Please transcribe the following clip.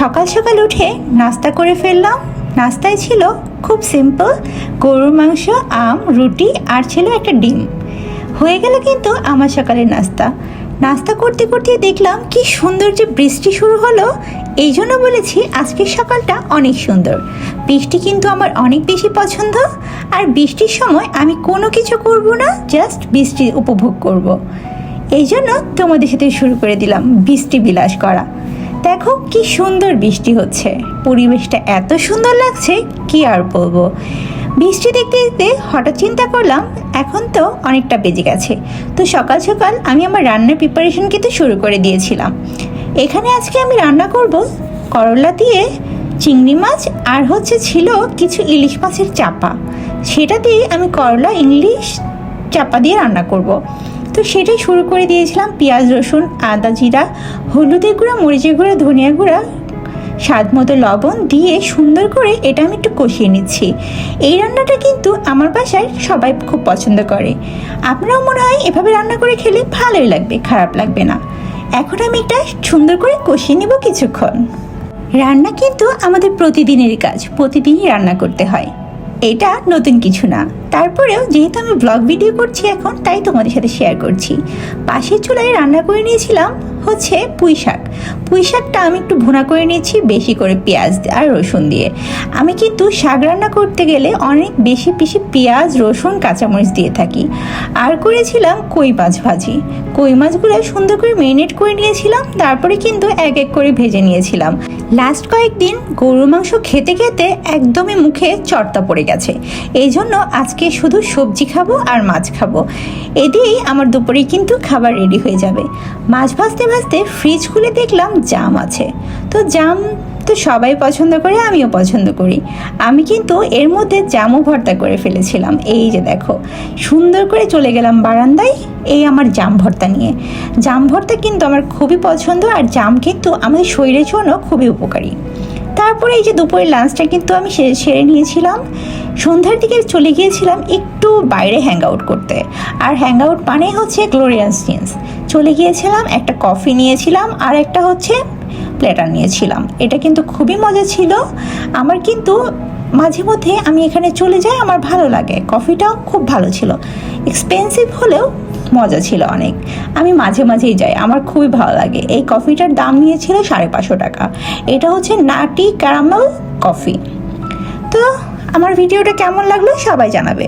সকাল সকাল উঠে নাস্তা করে ফেললাম। নাস্তায় ছিল খুব সিম্পল গরুর মাংস, আম, রুটি আর ছিল একটা ডিম। হয়ে গেল কিন্তু আমার সকালের নাস্তা। নাস্তা করতে করতে দেখলাম কি সুন্দর যে বৃষ্টি শুরু হলো, এই জন্য বলেছি আজকের সকালটা অনেক সুন্দর। বৃষ্টি কিন্তু আমার অনেক বেশি পছন্দ, আর বৃষ্টির সময় আমি কোনো কিছু করব না জাস্ট বৃষ্টি উপভোগ করব। এই জন্য তোমাদের সাথে শুরু করে দিলাম বৃষ্টি বিলাস করা। দেখো কি সুন্দর বৃষ্টি হচ্ছে। পরিবেশটা এত সুন্দর লাগছে, কি আর বলব? বৃষ্টি দেখতে দেখতে হঠাৎ চিন্তা করলাম, এখন তো অনেকটা বেজে গেছে। তো সকাল সকাল আমি আমার রান্নার প্রিপারেশন কিন্তু শুরু করে দিয়েছিলাম। এখানে আজকে আমি রান্না করব করলা দিয়ে চিংড়ি মাছ আর হচ্ছে ছিল কিছু ইলিশ মাছের চাপা। সেটা দিয়ে আমি করলা, ইংলিশ চাপা দিয়ে রান্না করব। তো সেটাই শুরু করে দিয়েছিলাম পেঁয়াজ, রসুন, আদা জিরা, হলুদের গুঁড়া, মরিচের গুঁড়া, ধনিয়া গুঁড়া, স্বাদ মতো লবণ দিয়ে সুন্দর করে এটা আমি একটু কষিয়ে নিচ্ছি। এই রান্নাটা কিন্তু আমার বাসায় সবাই খুব পছন্দ করে। আপনারাও মনে হয় এভাবে রান্না করে খেলে ভালোই লাগবে, খারাপ লাগবে না। এখন আমি এটা সুন্দর করে কষিয়ে নেব কিছুক্ষণ। রান্না কিন্তু আমাদের প্রতিদিনেরই কাজ, প্রতিদিনই রান্না করতে হয়। এটা নতুন কিছু না। তারপরেও যেহেতু আমি ব্লগ ভিডিও করছি এখন, তাই তোমাদের সাথে শেয়ার করছি। পাশের চুলায় রান্না করে নিয়েছিলাম হচ্ছে পুঁই শাক। পুঁই শাকটা আমি একটু ভুনা করে নিয়েছি, বেশি করে পেঁয়াজ আর রসুন দিয়ে। আমি কিন্তু শাক রান্না করতে গেলে অনেক বেশি বেশি পেঁয়াজ, রসুন, কাঁচামরিচ দিয়ে থাকি। আর করেছিলাম কই মাছ ভাজি। কই মাছগুলো সুন্দর করে মেরিনেট করে নিয়েছিলাম, তারপরে কিন্তু এক এক করে ভেজে নিয়েছিলাম। লাস্ট কয়েকদিন গরুর মাংস খেতে খেতে একদমই মুখে চর্তা পড়ে গেছে। এই জন্য আজকে শুধু সবজি খাব আর মাছ খাব। এ দিয়েই আমার দুপুরে কিন্তু খাবার রেডি হয়ে যাবে। মাছ ভাজতে ভাজতে ফ্রিজ খুলে দেখলাম জাম আছে। তো জাম তো সবাই পছন্দ করে, আমিও পছন্দ করি। আমি কিন্তু এর মধ্যে জামও ভর্তা করে ফেলেছিলাম। এই যে দেখো, সুন্দর করে চলে গেলাম বারান্দায় এই আমার জাম ভর্তা নিয়ে। জাম ভর্তা কিন্তু আমার খুবই পছন্দ আর জাম কিন্তু আমাদের শরীরের জন্য খুবই উপকারী। তারপরে এই যে দুপুরের লাঞ্চটা কিন্তু আমি সেরে নিয়েছিলাম। সন্ধ্যার দিকে চলে গিয়েছিলাম একটু বাইরে হ্যাং আউট করতে। আর হ্যাং আউট মানে হচ্ছে গ্লোরিয়াস জিন্স চলে গিয়েছিলাম, একটা কফি নিয়েছিলাম আর একটা হচ্ছে প্লেটার নিয়েছিলাম। এটা কিন্তু খুবই মজা ছিল। আমার কিন্তু মাঝে মধ্যে আমি এখানে চলে যাই, আমার ভালো লাগে। কফিটাও খুব ভালো ছিল। এক্সপেন্সিভ হলেও মজা ছিল অনেক। আমি মাঝে মাঝেই যাই, আমার খুবই ভালো লাগে। এই কফিটার দাম নিয়েছিল সাড়ে পাঁচশো টাকা। এটা হচ্ছে নাটি ক্যারামেল কফি তো আমার ভিডিওটা কেমন লাগল সবাই জানাবে।